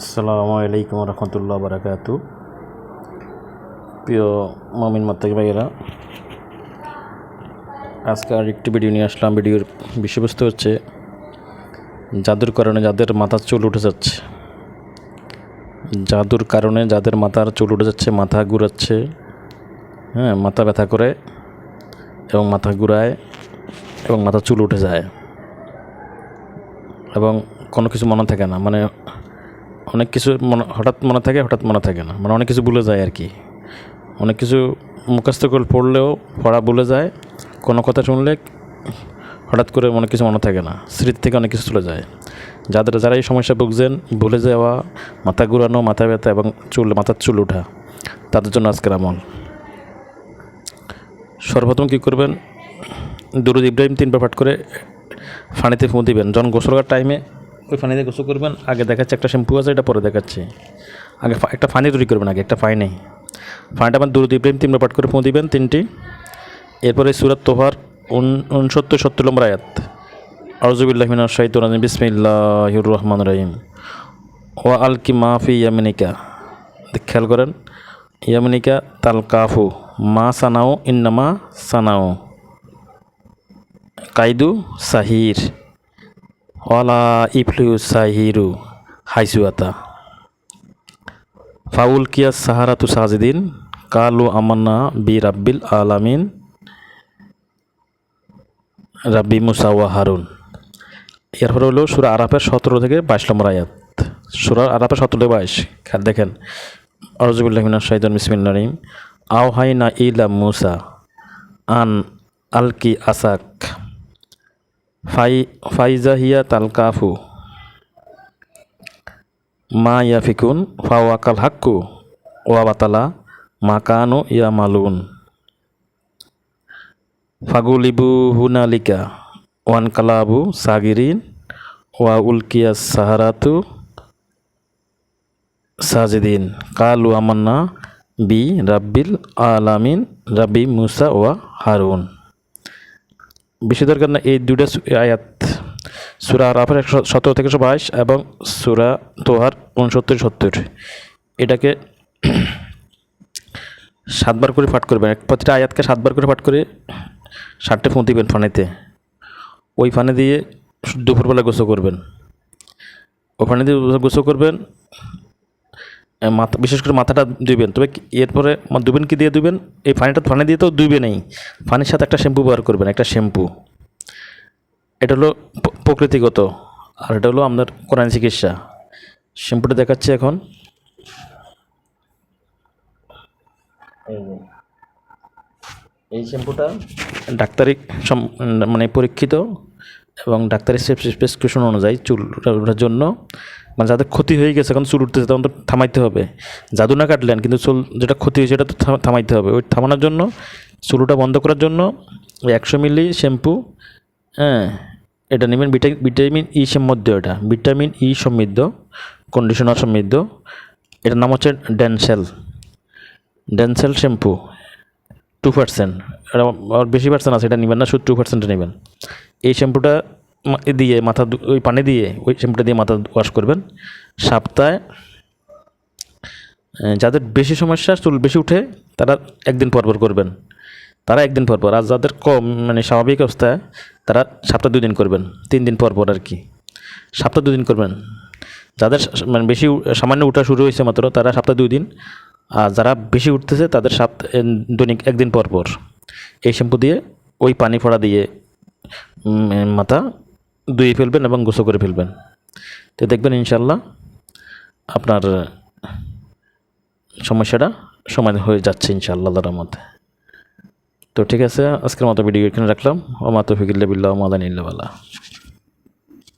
আসসালামু আলাইকুম রহমতুল্লাহ বারাকাতু। প্রিয় মমিন মাত্তাকি ভাইয়েরা, আজকে আর একটি ভিডিও নিয়ে আসলাম। ভিডিওর বিষয়বস্তু হচ্ছে, জাদুর কারণে যাদের মাথার চুল উঠে যাচ্ছে, জাদুর কারণে যাদের মাথার চুল উঠে যাচ্ছে, মাথা ঘুরাচ্ছে হ্যাঁ মাথা ব্যথা করে এবং মাথা ঘুরায় এবং মাথা চুল উঠে যায়। এবং কোনো কিছু মনে থাকে না মানে অনেক কিছু মনে, হঠাৎ মনে থাকে, হঠাৎ মনে থাকে না। মানে অনেক কিছু ভুলে যায় আর কি। অনেক কিছু মুখস্থ করে পড়লেও, পড়া ভুলে যায়, কোনো কথা শুনলে হঠাৎ করে অনেক কিছু মনে থাকে না। স্মৃতি থেকে অনেক কিছু চলে যায়। যাদের যারা এই সমস্যা ভুগছেন, ভুলে যাওয়া, মাথা ঘুরানো, মাথা ব্যথা এবং চুল, মাথার চুল ওঠা, তাদের জন্য আজকের আমল। সর্বপ্রথম কী করবেন? দুরুদ ইব্রাহিম তিনবার পাঠ করে ফানিতে ফুঁ দিবেন। যখন গোসল করার টাইমে ওই ফানিতে গোসল করবেন, আগে দেখাচ্ছে একটা শ্যাম্পু আছে, এটা পরে দেখাচ্ছে। আগে একটা ফানি তৈরি করবেন আগে, একটা ফাই নেই। ফানিটা আমার দুরুদ ইব্রাহিম তিনবার পাঠ করে ফুঁ দিবেন, তিনটি। এরপরে সুরাত তোহার উনসত্তর, সত্তর নম্বর আয়াত। আরজুবিল্লাহ মিনার শাহিদ রাজিম, বিসমিল্লাহির রহমান রহিম। ওয়া আলকি মাফি ইয়ামিনিকা। খেয়াল করেন। ইয়ামিনিকা তাল কাফু, মা সানাও ইন্নামা সানাও কাইদু সাহির। ওয়ালা ইফলু সাহিরু হাইসুয়াতা। ফাউল কিয়া সাহারাতু সাজিদিন, কালু আমান্না বি রাব্বিল আলামিন। রাব্বি মুসা ওয়া হারুন। এরপর হলো সুরা আরাফের সতেরো থেকে বাইশ নম্বর আয়াত। সুরা আরাফের সতেরো থেকে বাইশ দেখেন। আরজুবুল্লাহমিনা শাহিদুল বিসমিল্লা রহিম। আও হাই না ইলা মুসা আন আলকি আসাক ফাই ফাইজা হিয়া তালকাফু মা ইয়াফিকুন ফাওয়াকাল হাক্কু ওয়া বাতালা মা কানু ইয়া মালুন ফাগুলিবু হুনালিকা ওয়ান কালাবু সাগিরিন ওয়া উলকিয়া সাহারাতু সাজিদিন কালু আমান্না বি রাব্বিল আলামিন রাব্বি মুসা দরকার না, এই দুইটা আয়াত। সুরা আরাফের একশো সতেরো থেকে একশো বাইশ এবং সুরা তোহার উনসত্তর, সত্তর। এটাকে সাতবার করে পাঠ করবেন। এক প্রতিটা আয়াতকে সাতবার করে পাঠ করে ষাটটা ফুঁ দিবেন ফানেতে। ওই ফানে দিয়ে দুপুরবেলা গোসল করবেন। ওখানে দিয়ে গোসল করবেন মাথা বিশেষ করে মাথাটা ধুইবেন। তবে এরপরে ধুবেন কি দিয়ে ধুবেন? এই ফানিটা ফানি দিয়ে তো ধুইবে নেই। ফানির সাথে একটা শ্যাম্পু ব্যবহার করবেন একটা শ্যাম্পু। এটা হলো প্রকৃতিগত আর এটা হলো আপনার কোরআন চিকিৎসা। শ্যাম্পুটা দেখাচ্ছে এখন। এই শ্যাম্পুটা ডাক্তারি মানে পরীক্ষিত। এবং ডাক্তারি প্রেসক্রিপশন অনুযায়ী চুল জন্য মানে যাদের ক্ষতি হয়ে গেছে, এখন চুল উঠতেছে, তখন তো থামাইতে হবে। জাদু না কাটলেন, কিন্তু চুল যেটা ক্ষতি হয়েছে, সেটা তো থাম- থামাইতে হবে। ওই থামানোর জন্য চুলটা বন্ধ করার জন্য ওই একশো মিলি শ্যাম্পু হ্যাঁ এটা নেবেন ভিটা, ভিটামিন ই সমৃদ্ধ এটা। ভিটামিন ই সমৃদ্ধ কন্ডিশনার সমৃদ্ধ। এটার নাম হচ্ছে Dancel Dancel shampoo. Two percent বেশি পার্সেন্ট আছে, এটা নেবেন না, শুধু টু পার্সেন্টে নেবেন। এই শ্যাম্পুটা দিয়ে মাথা ওই পানি দিয়ে ওই শ্যাম্পুটা দিয়ে মাথা ওয়াশ করবেন। সপ্তাহে যাদের বেশি সমস্যা, চুল বেশি উঠে, তারা একদিন পর পর করবেন। তারা একদিন পর পর, আর যাদের কম মানে স্বাভাবিক অবস্থায়, তারা সপ্তাহ দুই দিন করবেন, তিন দিন পর পর আর কি। সপ্তাহ দুই দিন করবেন। যাদের মানে বেশি সামান্য উঠা শুরু হয়েছে মাত্র, তারা সপ্তাহে দুই দিন আর যারা বেশি উঠতেছে, তাদের সাত দৈনিক একদিন পর পর। এই শ্যাম্পু দিয়ে ওই পানি ফোড়া দিয়ে মাথা ধুয়ে ফেলবেন এবং গোসল করে ফেলবেন। তো দেখবেন ইনশাল্লাহ আপনার সমস্যাটা সমাধান হয়ে যাচ্ছে ইনশাআল্লাহ আল্লাহর মধ্যে তো ঠিক আছে, আজকের মতো ভিডিও এখানে রাখলাম। ও মাতো ফিকিল্লা বিল্লাহ মাদান ইল্লা